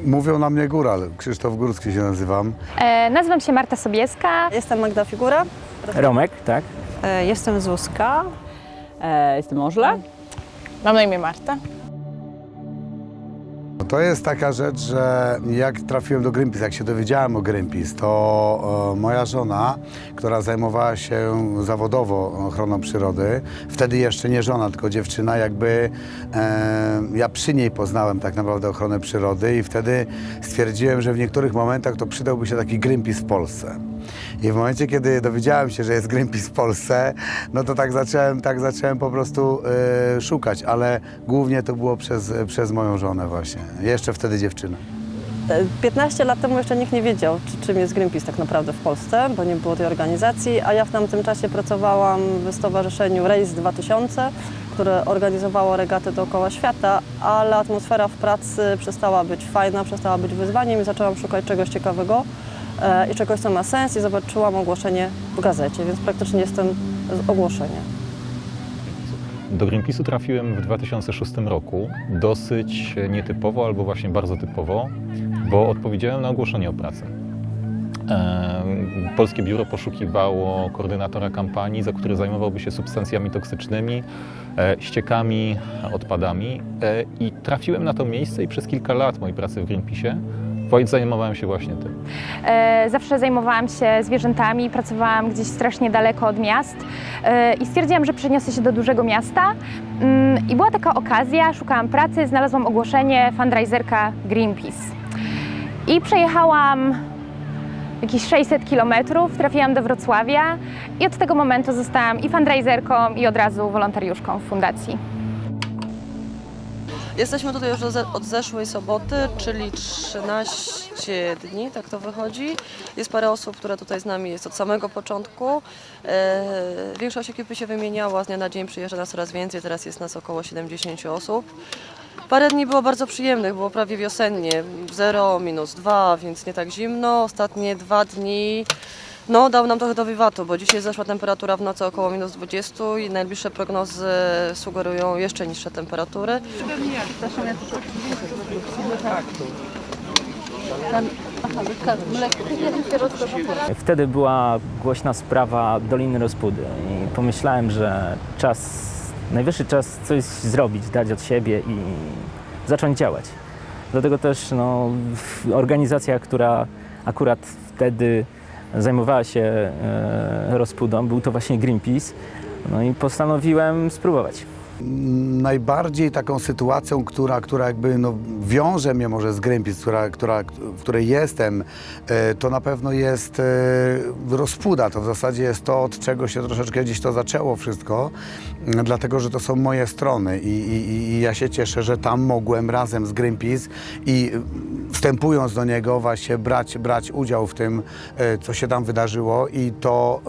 Mówią na mnie góral. Krzysztof Górski się nazywam. E, nazywam się Marta Sobieska. Jestem Magda Figura. Romek, tak? E, Jestem Zuzka. E, jestem Ożla. Mam na imię Marta. To jest taka rzecz, że jak trafiłem do Greenpeace, jak się dowiedziałem o Greenpeace, to e, moja żona, która zajmowała się zawodowo ochroną przyrody, wtedy jeszcze nie żona, tylko dziewczyna, jakby e, ja przy niej poznałem tak naprawdę ochronę przyrody i wtedy stwierdziłem, że w niektórych momentach to przydałby się taki Greenpeace w Polsce. I w momencie, kiedy dowiedziałem się, że jest Greenpeace w Polsce, no to tak zacząłem, tak zacząłem po prostu e, szukać, ale głównie to było przez, przez moją żonę właśnie. Jeszcze wtedy dziewczynę. E, 15 lat temu jeszcze nikt nie wiedział, czy, czym jest Greenpeace tak naprawdę w Polsce, bo nie było tej organizacji, a ja w tamtym czasie pracowałam w stowarzyszeniu Race 2000, które organizowało regaty dookoła świata, ale atmosfera w pracy przestała być fajna, przestała być wyzwaniem i zaczęłam szukać czegoś ciekawego e, i czegoś, co ma sens i zobaczyłam ogłoszenie w gazecie, więc praktycznie jestem z ogłoszenia. Do Greenpeace'u trafiłem w 2006 roku, dosyć nietypowo albo właśnie bardzo typowo, bo odpowiedziałem na ogłoszenie o pracę. Em, Polskie biuro poszukiwało koordynatora kampanii, za który zajmowałby się substancjami toksycznymi, e, ściekami, odpadami e, i trafiłem na to miejsce i przez kilka lat mojej pracy w Greenpeace'ie właśnie zajmowałem się właśnie tym. E, zawsze zajmowałam się zwierzętami, pracowałam gdzieś strasznie daleko od miast e, i stwierdziłam, że przeniosę się do dużego miasta. Mm, I była taka okazja, szukałam pracy, znalazłam ogłoszenie fundraiserka Greenpeace. I przejechałam jakieś 600 kilometrów, trafiłam do Wrocławia i od tego momentu zostałam i fundraiserką i od razu wolontariuszką w fundacji. Jesteśmy tutaj już od ze- od zeszłej soboty, czyli 13 dni, tak to wychodzi. Jest parę osób, które tutaj z nami jest od samego początku. E, większość ekipy się wymieniała, z dnia na dzień przyjeżdża nas coraz więcej, teraz jest nas około 70 osób. Parę dni było bardzo przyjemnych, było prawie wiosennie, 0, minus 2, więc nie tak zimno. Ostatnie dwa dni no, dał nam trochę do wiwatu, bo dzisiaj zeszła temperatura w nocy około minus 20 i najbliższe prognozy sugerują jeszcze niższe temperatury. Wtedy była głośna sprawa Doliny Rozpudy i pomyślałem, że czas, najwyższy czas coś zrobić, dać od siebie i zacząć działać. Dlatego też no, organizacja, która akurat wtedy zajmowała się e, rozpudą, był to właśnie Greenpeace. No i postanowiłem spróbować. Najbardziej taką sytuacją, która, która jakby no, wiąże mnie może z Greenpeace, która, która, w której jestem, e, to na pewno jest e, rozpuda. To w zasadzie jest to, od czego się troszeczkę gdzieś to zaczęło wszystko, m, dlatego że to są moje strony i, i, i ja się cieszę, że tam mogłem razem z Greenpeace i e, wstępując do niego właśnie brać, brać udział w tym, e, co się tam wydarzyło i to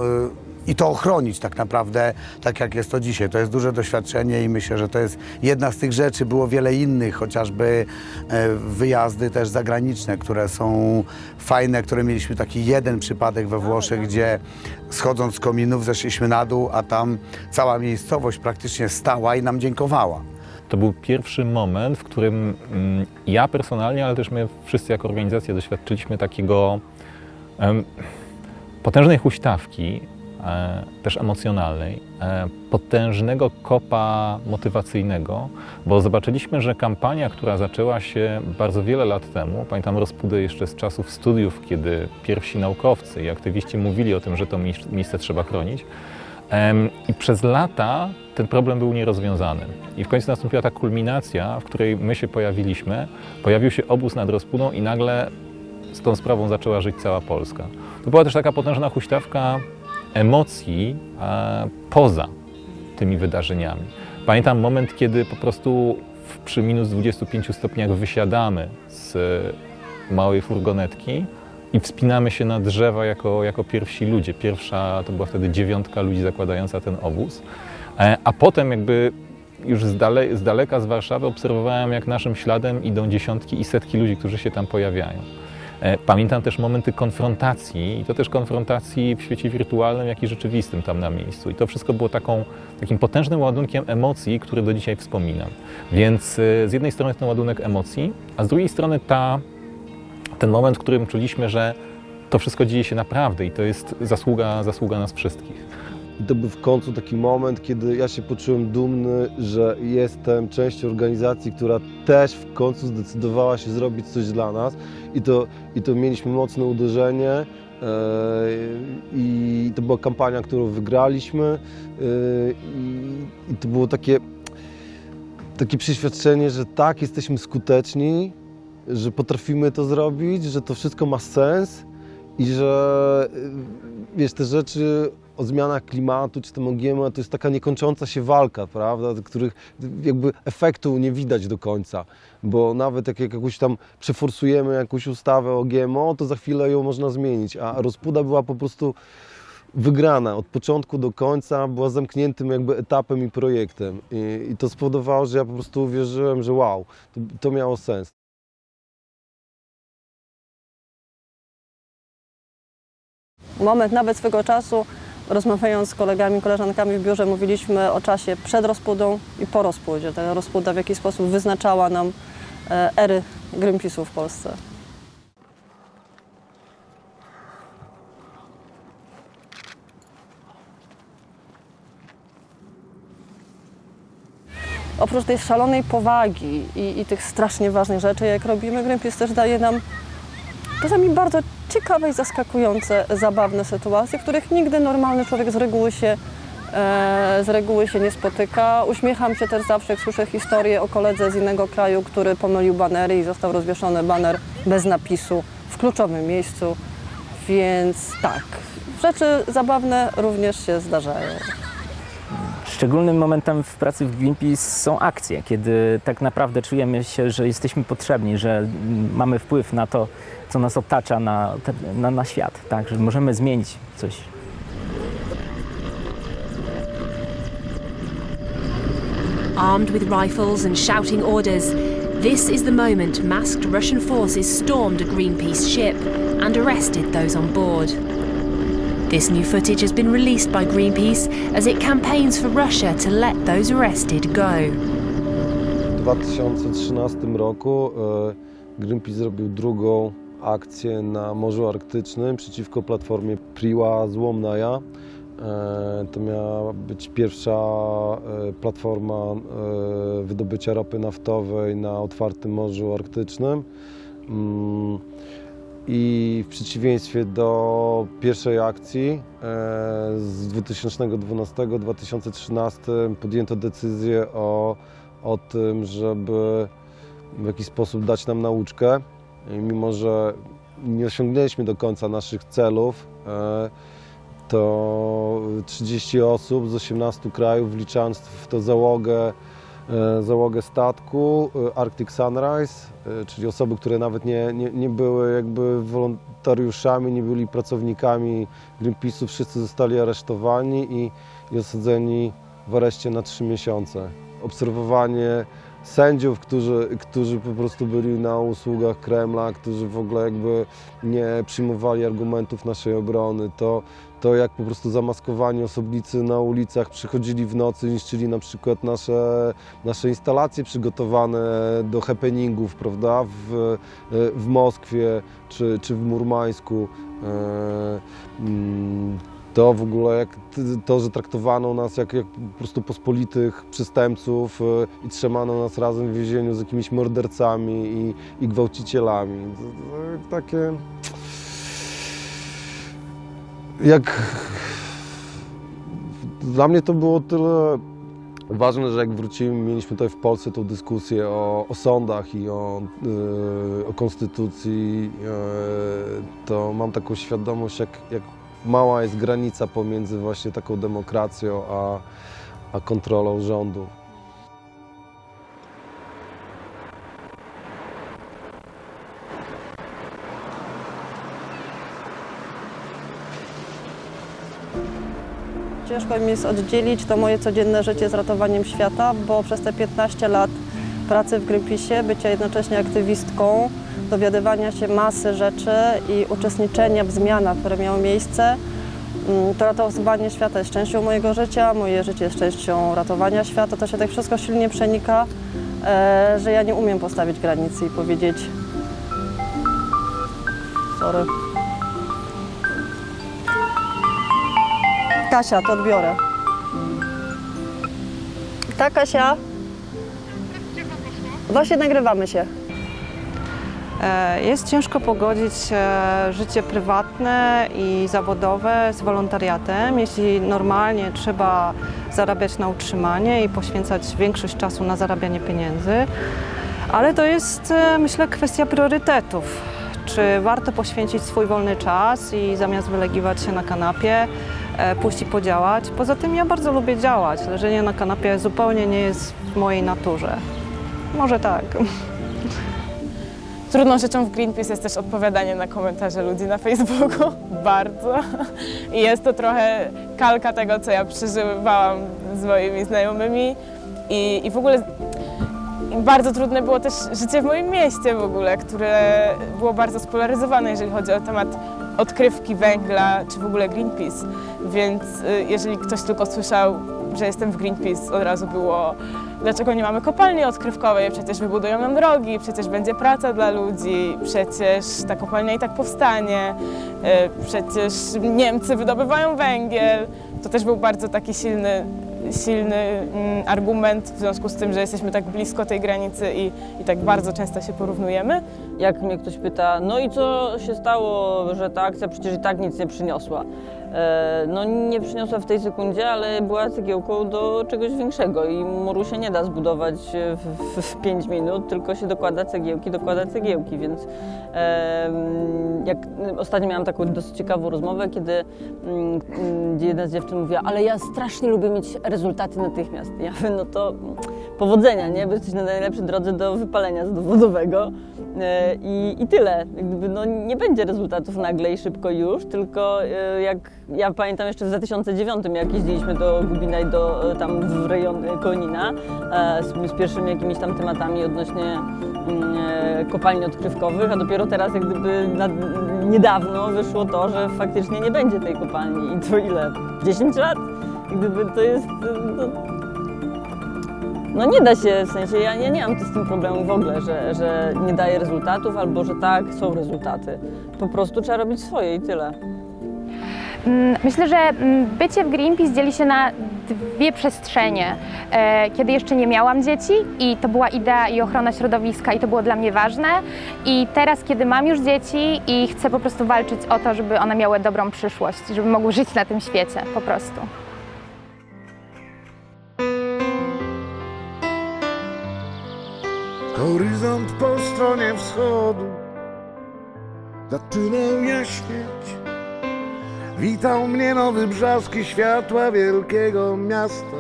i to ochronić tak naprawdę, tak jak jest to dzisiaj. To jest duże doświadczenie i myślę, że to jest jedna z tych rzeczy. Było wiele innych, chociażby e, wyjazdy też zagraniczne, które są fajne, które mieliśmy taki jeden przypadek we Włoszech, gdzie schodząc z kominów zeszliśmy na dół, a tam cała miejscowość praktycznie stała i nam dziękowała. To był pierwszy moment, w którym mm, ja personalnie, ale też my wszyscy jako organizacja doświadczyliśmy takiego potężnej huśtawki, też emocjonalnej, e, potężnego kopa motywacyjnego, bo zobaczyliśmy, że kampania, która zaczęła się bardzo wiele lat temu, pamiętam rozpudę jeszcze z czasów studiów, kiedy pierwsi naukowcy i aktywiści mówili o tym, że to miejsc- miejsce trzeba chronić, I przez lata ten problem był nierozwiązany. I w końcu nastąpiła ta kulminacja, w której my się pojawiliśmy. Pojawił się obóz nad Rozpudą i nagle z tą sprawą zaczęła żyć cała Polska. To była też taka potężna huśtawka emocji poza tymi wydarzeniami. Pamiętam moment, kiedy po prostu w, przy minus 25 stopniach wysiadamy z małej furgonetki i wspinamy się na drzewa jako, jako pierwsi ludzie. Pierwsza to była wtedy dziewiątka ludzi zakładająca ten obóz. E, A potem jakby już z, dale, z daleka z Warszawy obserwowałem, jak naszym śladem idą dziesiątki i setki ludzi, którzy się tam pojawiają. E, Pamiętam też momenty konfrontacji, i to też konfrontacji w świecie wirtualnym, jak i rzeczywistym tam na miejscu. I to wszystko było taką, takim potężnym ładunkiem emocji, który do dzisiaj wspominam. Więc e, z jednej strony ten ładunek emocji, a z drugiej strony ta ten moment, w którym czuliśmy, że to wszystko dzieje się naprawdę i to jest zasługa, zasługa nas wszystkich. I to był w końcu taki moment, kiedy ja się poczułem dumny, że jestem częścią organizacji, która też w końcu zdecydowała się zrobić coś dla nas. I to, i to mieliśmy mocne uderzenie. e, I to była kampania, którą wygraliśmy. e, I, to było takie, takie przeświadczenie, że tak, jesteśmy skuteczni, że potrafimy to zrobić, że to wszystko ma sens i że y, wiesz, te rzeczy o zmianach klimatu czy tym o GMO to jest taka niekończąca się walka, prawda, których jakby efektu nie widać do końca, bo nawet jak jakąś tam przeforsujemy jakąś ustawę o GMO, to za chwilę ją można zmienić, a rozpuda była po prostu wygrana. Od początku do końca, była zamkniętym jakby etapem i projektem. I, i to spowodowało, że ja po prostu uwierzyłem, że wow, to, to miało sens. Moment nawet swego czasu, rozmawiając z kolegami, koleżankami w biurze, mówiliśmy o czasie przed rozpudą i po rozpudzie. Ta rozpuda w jakiś sposób wyznaczała nam e, ery Greenpeace'u w Polsce. Oprócz tej szalonej powagi i, i tych strasznie ważnych rzeczy, jak robimy, Greenpeace też daje nam czasami bardzo ciekawe i zaskakujące, zabawne sytuacje, których nigdy normalny człowiek z reguły się, e, z reguły się nie spotyka. Uśmiecham się też zawsze, jak słyszę historię o koledze z innego kraju, który pomylił banery i został rozwieszony baner bez napisu w kluczowym miejscu. Więc tak, rzeczy zabawne również się zdarzają. Szczególnym momentem w pracy w Greenpeace są akcje, kiedy tak naprawdę czujemy się, że jesteśmy potrzebni, że mamy wpływ na to, co nas otacza, na, na, na świat, tak, że możemy zmienić coś. Armed with rifles and shouting orders, this is the moment masked Russian forces stormed a Greenpeace ship and arrested those on board. This new footage has been released by Greenpeace as it campaigns for Russia to let those arrested go. W 2013 roku e, Greenpeace zrobił drugą akcję na Morzu Arktycznym przeciwko platformie Priła Złomnaja. E, To miała być pierwsza e, platforma wydobycia ropy naftowej na otwartym Morzu Arktycznym. I w przeciwieństwie do pierwszej akcji e, z 2012-2013 podjęto decyzję o o tym, żeby w jakiś sposób dać nam nauczkę. Mimo, że nie osiągnęliśmy do końca naszych celów, e, to 30 osób z 18 krajów, wliczając w to załogę, załogę statku e, Arctic Sunrise, e, czyli osoby, które nawet nie, nie, nie były jakby wolontariuszami, nie byli pracownikami Greenpeace'u, wszyscy zostali aresztowani i, i osadzeni w areszcie na 3 miesiące. Obserwowanie sędziów, którzy, którzy po prostu byli na usługach Kremla, którzy w ogóle jakby nie przyjmowali argumentów naszej obrony, to, to jak po prostu zamaskowani osobnicy na ulicach przychodzili w nocy, niszczyli na przykład nasze, nasze instalacje przygotowane do happeningów, prawda, w, w Moskwie czy, czy w Murmańsku. E, mm, to w ogóle jak to, że traktowano nas jak, jak po prostu pospolitych przestępców y, i trzymano nas razem w więzieniu z jakimiś mordercami i, i gwałcicielami. Takie jak dla mnie to było tyle ważne, że jak wrócimy, mieliśmy tutaj w Polsce tą dyskusję o, o sądach i o, y, o konstytucji, y, to mam taką świadomość, jak, jak mała jest granica pomiędzy właśnie taką demokracją a, a kontrolą rządu. Ciężko mi jest oddzielić to moje codzienne życie z ratowaniem świata, bo przez te 15 lat pracy w Greenpeace'ie, bycia jednocześnie aktywistką, dowiadywania się masy rzeczy i uczestniczenia w zmianach, które miały miejsce, mm, to ratowanie świata jest częścią mojego życia, moje życie jest częścią ratowania świata. To się tak wszystko silnie przenika, e, że ja nie umiem postawić granicy i powiedzieć Sorry. Kasia, to odbiorę. Tak, Kasia? Właśnie nagrywamy się. E, Jest ciężko pogodzić e, życie prywatne i zawodowe z wolontariatem, jeśli normalnie trzeba zarabiać na utrzymanie i poświęcać większość czasu na zarabianie pieniędzy. Ale to jest, e, myślę, kwestia priorytetów. Czy warto poświęcić swój wolny czas i zamiast wylegiwać się na kanapie, pójść i podziałać? Poza tym ja bardzo lubię działać. Leżenie na kanapie zupełnie nie jest w mojej naturze. Może tak. Trudną rzeczą w Greenpeace jest też odpowiadanie na komentarze ludzi na Facebooku. Bardzo. I jest to trochę kalka tego, co ja przeżywałam z moimi znajomymi. I, i w ogóle bardzo trudne było też życie w moim mieście w ogóle, które było bardzo spolaryzowane, jeżeli chodzi o temat odkrywki węgla, czy w ogóle Greenpeace. Więc y, jeżeli ktoś tylko słyszał, że jestem w Greenpeace, od razu było dlaczego nie mamy kopalni odkrywkowej, przecież wybudują nam drogi, przecież będzie praca dla ludzi, przecież ta kopalnia i tak powstanie, y, przecież Niemcy wydobywają węgiel. To też był bardzo taki silny, silny mm, argument w związku z tym, że jesteśmy tak blisko tej granicy i, i tak bardzo często się porównujemy. Jak mnie ktoś pyta, no i co się stało, że ta akcja przecież i tak nic nie przyniosła. E, No nie przyniosła w tej sekundzie, ale była cegiełką do czegoś większego i muru się nie da zbudować w, w, w 5 minut, tylko się dokłada cegiełki, dokłada cegiełki, więc jak ostatnio miałam taką dosyć ciekawą rozmowę, kiedy mm, mm, jedna z dziewczyn mówiła, ale ja strasznie lubię mieć rezultaty natychmiast. Ja mówię, no to powodzenia, nie? Bo jesteś na najlepszej drodze do wypalenia zawodowego e, i, i tyle. Jak Gdyby, no, nie będzie rezultatów nagle i szybko już, tylko e, jak ja pamiętam jeszcze w 2009, jak jeździliśmy do Gubina i do, e, tam w rejon Konina z, z pierwszymi jakimiś tam tematami odnośnie mm, kopalni odkrywkowych, a dopiero teraz jak gdyby niedawno wyszło to, że faktycznie nie będzie tej kopalni i to ile? 10 lat? Jak Gdyby to jest... e, No, nie da się, w sensie ja, ja nie mam z tym problemu w ogóle, że, że nie daje rezultatów albo że tak, są rezultaty. Po prostu trzeba robić swoje i tyle. Mm, Myślę, że mm, bycie w Greenpeace dzieli się na dwie przestrzenie. E, Kiedy jeszcze nie miałam dzieci i to była idea i ochrona środowiska i to było dla mnie ważne. I teraz, kiedy mam już dzieci i chcę po prostu walczyć o to, żeby one miały dobrą przyszłość, żeby mogły żyć na tym świecie po prostu. Horyzont po stronie wschodu zaczynał jaśnieć. Witał mnie nowy brzask i światła wielkiego miasta.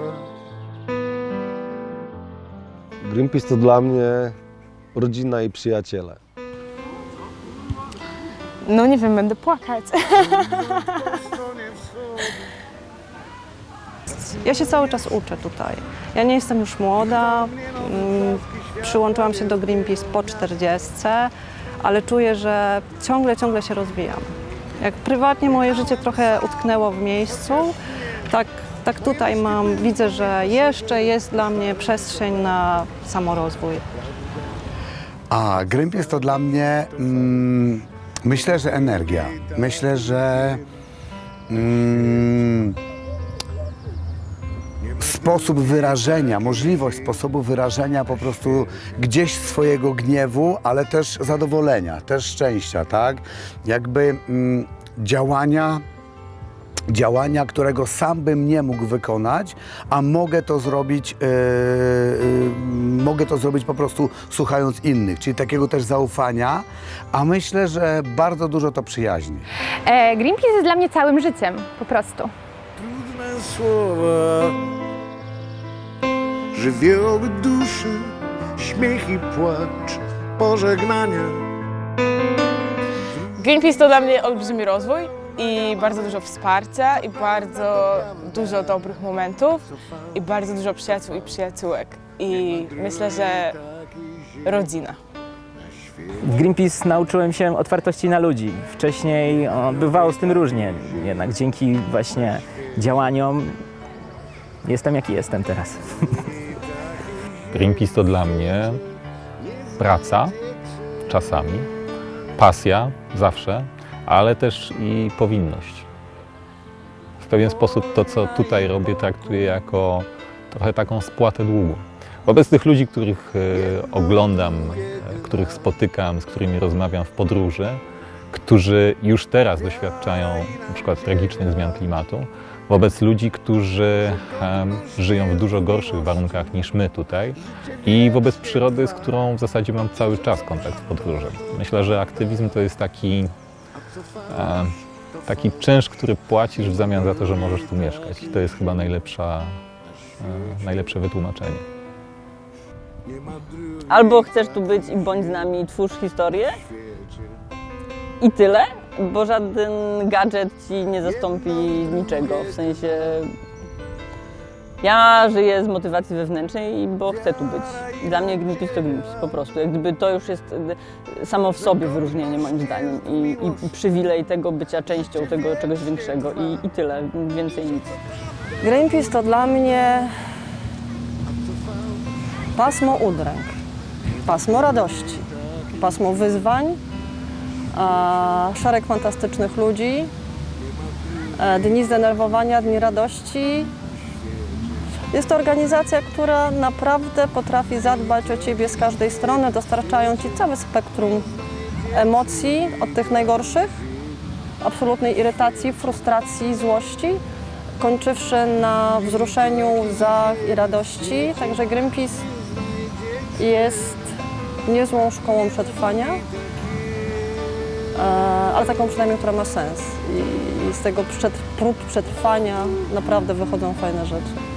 Greenpeace to dla mnie rodzina i przyjaciele. No nie wiem, będę płakać. Po stronie wschodu. Ja się cały czas uczę tutaj. Ja nie jestem już młoda, mm, przyłączyłam się do Greenpeace po 40, ale czuję, że ciągle, ciągle się rozwijam. Jak prywatnie moje życie trochę utknęło w miejscu, tak, tak tutaj mam, widzę, że jeszcze jest dla mnie przestrzeń na samorozwój. A Greenpeace to dla mnie, mm, myślę, że energia. Myślę, że mm, sposób wyrażenia, możliwość sposobu wyrażenia po prostu gdzieś swojego gniewu, ale też zadowolenia, też szczęścia, tak? Jakby mm, działania działania, którego sam bym nie mógł wykonać, a mogę to zrobić, yy, yy, mogę to zrobić po prostu słuchając innych, czyli takiego też zaufania, a myślę, że bardzo dużo to przyjaźni. E, Greenpeace jest dla mnie całym życiem po prostu. Trudne słowa żywioły duszy, śmiech i płacz, pożegnania. Greenpeace to dla mnie olbrzymi rozwój i bardzo dużo wsparcia i bardzo dużo dobrych momentów i bardzo dużo przyjaciół i przyjaciółek. I myślę, że rodzina. W Greenpeace nauczyłem się otwartości na ludzi. Wcześniej o, bywało z tym różnie, jednak dzięki właśnie działaniom jestem jaki jestem teraz. Greenpeace to dla mnie praca czasami, pasja zawsze, ale też i powinność. W pewien sposób to, co tutaj robię, traktuję jako trochę taką spłatę długu. Wobec tych ludzi, których e, oglądam, e, których spotykam, z którymi rozmawiam w podróży, którzy już teraz doświadczają przykład tragicznych zmian klimatu, wobec ludzi, którzy em, żyją w dużo gorszych warunkach niż my tutaj i wobec przyrody, z którą w zasadzie mam cały czas kontakt w podróży. Myślę, że aktywizm to jest taki, e, taki czynsz, który płacisz w zamian za to, że możesz tu mieszkać. To jest chyba najlepsza, e, najlepsze wytłumaczenie. Albo chcesz tu być i bądź z nami twórz historię i tyle, bo żaden gadżet ci nie zastąpi niczego. W sensie ja żyję z motywacji wewnętrznej, bo chcę tu być. Dla mnie Greenpeace to Greenpeace po prostu. Jak gdyby to już jest y, samo w sobie wyróżnienie moim zdaniem i, i, przywilej tego bycia częścią tego czegoś większego i, i tyle, więcej nic. Greenpeace to dla mnie pasmo udręk, pasmo radości, pasmo wyzwań, szereg fantastycznych ludzi, e, dni zdenerwowania, dni radości. Jest to organizacja, która naprawdę potrafi zadbać o Ciebie z każdej strony, dostarczają Ci całe spektrum emocji, od tych najgorszych, absolutnej irytacji, frustracji, złości, kończywszy na wzruszeniu, za i radości. Także Greenpeace jest niezłą szkołą przetrwania, e, ale taką przynajmniej, która ma sens. I z tego przed, prób przetrwania naprawdę wychodzą fajne rzeczy.